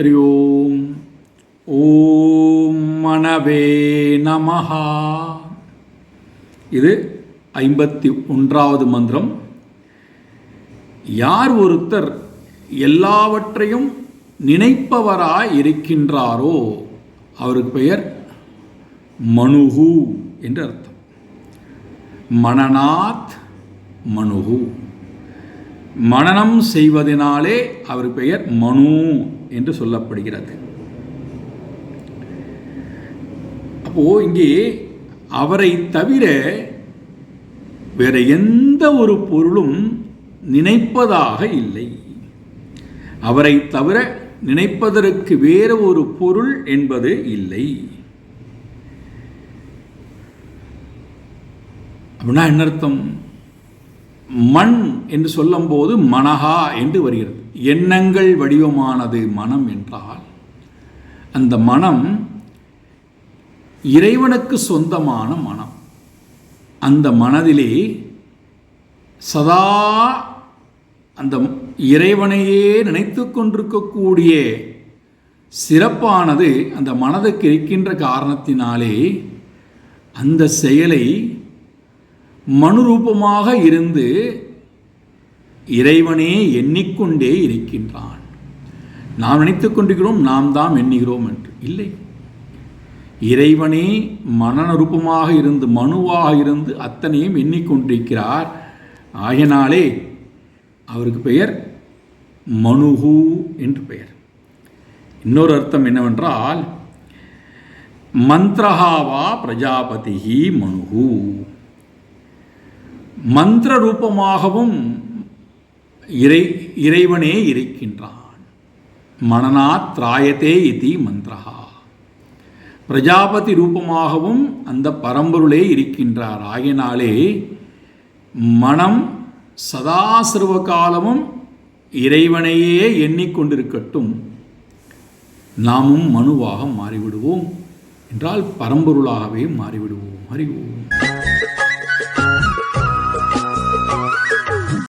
ஹரி ஓம் ஓம் மணவே நமஹா இது ஐம்பத்தி ஒன்றாவது மந்திரம். யார் ஒருத்தர் எல்லாவற்றையும் நினைப்பவராய் இருக்கின்றாரோ அவருக்கு பெயர் மனுகு என்று அர்த்தம். மனநாத் மனுகு மனனம் செய்வதனாலே அவர் பெயர் மனு என்று சொல்லப்படுகிறது. அப்போ இங்கே அவரை தவிர வேற எந்த ஒரு பொருளும் நினைப்பதாக இல்லை. அவரை தவிர நினைப்பதற்கு வேறு ஒரு பொருள் என்பது இல்லை. அப்படின்னா என்ன அர்த்தம்? மண் என்று சொல்லும்போது மனஹா என்று வருகிறது. எண்ணங்கள் வடிவமானது மனம் என்றால் அந்த மனம் இறைவனுக்கு சொந்தமான மனம். அந்த மனதிலே சதா அந்த இறைவனையே நினைத்து கொண்டிருக்கக்கூடிய சிறப்பானது அந்த மனதுக்கு இருக்கின்ற காரணத்தினாலே அந்த செயலை மனுரூபமாக இருந்து இறைவனே எண்ணிக்கொண்டே இருக்கின்றான். நாம் நினைத்து கொண்டிருக்கிறோம் நாம் தான் எண்ணுகிறோம் என்று. இல்லை. இறைவனே மனநரூபமாக இருந்து மனுவாக இருந்து அத்தனையும் எண்ணிக்கொண்டிருக்கிறார். ஆகினாலே அவருக்கு பெயர் மனுகு என்று பெயர். இன்னொரு அர்த்தம் என்னவென்றால் மந்திரஹாவா பிரஜாபதி மனுகு மந்திர ரூபமாகவும் இறை இறைவனே இருக்கின்றான். மனநாத் திராயத்தே இதி மந்திரஹா பிரஜாபதி ரூபமாகவும் அந்த பரம்பொருளே இருக்கின்றார். ஆகினாலே மனம் சதா சர்வ காலமும் இறைவனையே எண்ணிக்கொண்டிருக்கட்டும். நாமும் மனுவாக மாறிவிடுவோம். என்றால் பரம்பொருளாகவே மாறிவிடுவோம். அறிவோம்